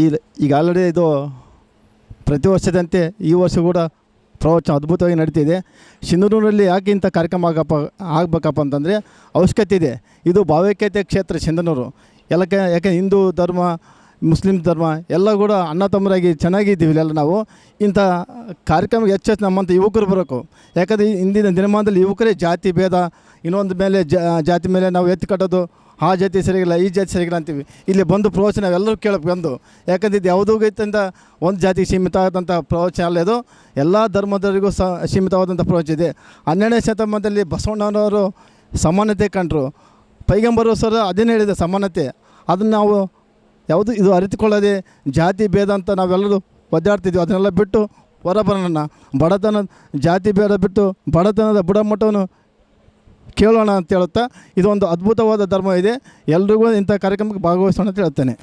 ಈ ಈಗ ಆಲ್ರೆಡಿ ಇದು ಪ್ರತಿ ವರ್ಷದಂತೆ ಈ ವರ್ಷ ಕೂಡ ಪ್ರವಚನ ಅದ್ಭುತವಾಗಿ ನಡೀತಿದೆ. ಸಿಂಧನೂರಲ್ಲಿ ಯಾಕೆ ಇಂಥ ಕಾರ್ಯಕ್ರಮ ಆಗಪ್ಪ, ಆಗಬೇಕಪ್ಪ ಅಂತಂದರೆ ಅವಶ್ಯಕತೆ ಇದೆ. ಇದು ಭಾವೈಕ್ಯತೆ ಕ್ಷೇತ್ರ ಸಿಂಧನೂರು. ಎಲ್ಲಕ್ಕೆ ಯಾಕೆ ಹಿಂದೂ ಧರ್ಮ, ಮುಸ್ಲಿಂ ಧರ್ಮ ಎಲ್ಲ ಕೂಡ ಅಣ್ಣ ತಮ್ಮರಾಗಿ ಚೆನ್ನಾಗಿದ್ದೀವಿ ಎಲ್ಲ ನಾವು. ಇಂಥ ಕಾರ್ಯಕ್ರಮಕ್ಕೆ ಹೆಚ್ಚು ನಮ್ಮಂಥ ಯುವಕರು ಬರಬೇಕು. ಯಾಕಂದರೆ ಹಿಂದಿನ ದಿನಮಾನದಲ್ಲಿ ಯುವಕರೇ ಜಾತಿ ಭೇದ, ಇನ್ನೊಂದು ಮೇಲೆ ಜಾತಿ ಮೇಲೆ ನಾವು ಎತ್ತಿ ಕಟ್ಟೋದು ಆ ಜಾತಿ ಸರಿಗಿಲ್ಲ ಈ ಜಾತಿ ಸರಿಗಿಲ್ಲ ಅಂತೀವಿ. ಇಲ್ಲಿ ಬಂದು ಪ್ರವಚನ ಎಲ್ಲರೂ ಕೇಳಬೇಕೆಂದು ಬಂದು ಯಾಕಂದ್ರೆ ಇದು ಯಾವುದೂ ಗೈತಂತ ಒಂದು ಜಾತಿಗೆ ಸೀಮಿತ ಆದಂಥ ಪ್ರವಚನ ಅಲ್ಲ ಇದು. ಎಲ್ಲ ಧರ್ಮದವರಿಗೂ ಸಹ ಸೀಮಿತವಾದಂಥ ಪ್ರವಚನ ಇದೆ. ಹನ್ನೆರಡನೇ ಶತಮಾನದಲ್ಲಿ ಬಸವಣ್ಣನವರು ಸಮಾನತೆ ಕಂಡರು. ಪೈಗಂಬರು ಸರ್ ಅದನ್ನು ಹೇಳಿದೆ ಸಮಾನತೆ. ಅದನ್ನು ನಾವು ಯಾವುದು ಇದು ಅರಿತುಕೊಳ್ಳದೆ ಜಾತಿ ಭೇದ ಅಂತ ನಾವೆಲ್ಲರೂ ಒದ್ದಾಡ್ತಿದ್ವಿ. ಅದನ್ನೆಲ್ಲ ಬಿಟ್ಟು ಹೊರಬರೋಣ. ಬಡತನ, ಜಾತಿ ಭೇದ ಬಿಟ್ಟು ಬಡತನದ ಬುಡಮಟ್ಟವನ್ನು ಕೇಳೋಣ ಅಂತ ಹೇಳುತ್ತಾ ಇದೊಂದು ಅದ್ಭುತವಾದ ಧರ್ಮ ಇದೆ. ಎಲ್ರಿಗೂ ಇಂಥ ಕಾರ್ಯಕ್ರಮಕ್ಕೆ ಭಾಗವಹಿಸೋಣ ಅಂತ ಹೇಳ್ತೇನೆ.